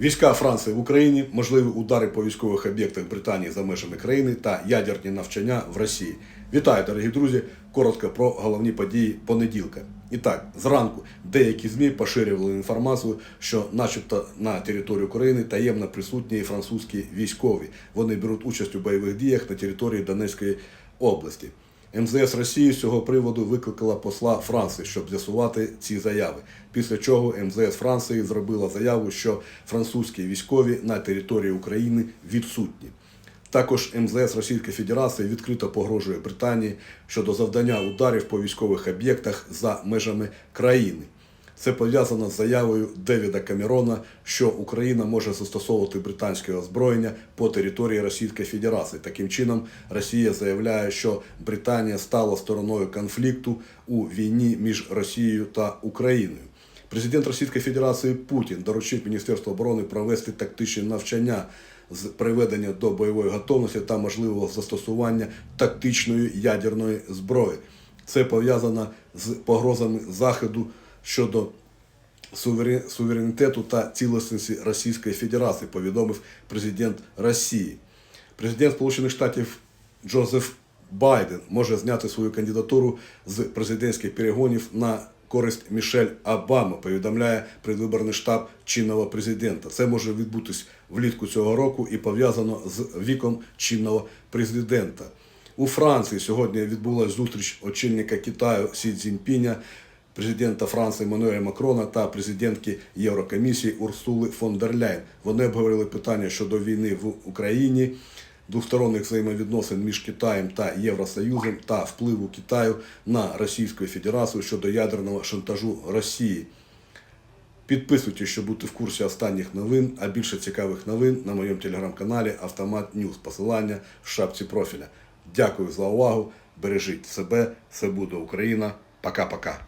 Війська Франції в Україні, можливі удари по військових об'єктах Британії за межами країни та ядерні навчання в Росії. Вітаю, дорогі друзі! Коротко про головні події понеділка. І так, зранку деякі ЗМІ поширювали інформацію, що, начебто, на території України таємно присутні французькі військові. Вони беруть участь у бойових діях на території Донецької області. МЗС Росії з цього приводу викликала посла Франції, щоб з'ясувати ці заяви. Після чого МЗС Франції зробила заяву, що французькі військові на території України відсутні. Також МЗС Російської Федерації відкрито погрожує Британії щодо завдання ударів по військових об'єктах за межами країни. Це пов'язано з заявою Девіда Камерона, що Україна може застосовувати британське озброєння по території Російської Федерації. Таким чином, Росія заявляє, що Британія стала стороною конфлікту у війні між Росією та Україною. Президент Російської Федерації Путін доручив Міністерству оборони провести тактичні навчання з приведення до бойової готовності та можливого застосування тактичної ядерної зброї. Це пов'язано з погрозами заходу щодо суверенітету та цілісності Російської Федерації, повідомив президент Росії. Президент Сполучених Штатів Джозеф Байден може зняти свою кандидатуру з президентських перегонів на користь Мішель Обами, повідомляє предвиборний штаб чинного президента. Це може відбутись влітку цього року і пов'язано з віком чинного президента. У Франції сьогодні відбулася зустріч очільника Китаю Сі Цзіньпіня, президента Франції Мануеля Макрона та президентки Єврокомісії Урсули фон дер Ляйн. Вони обговорили питання щодо війни в Україні, двосторонніх взаємовідносин між Китаєм та Євросоюзом та впливу Китаю на Російську Федерацію щодо ядерного шантажу Росії. Підписуйтесь, щоб бути в курсі останніх новин, а більше цікавих новин на моєму телеграм-каналі Автомат Ньюс. Посилання в шапці профіля. Дякую за увагу. Бережіть себе. Все буде Україна. Пока-пока.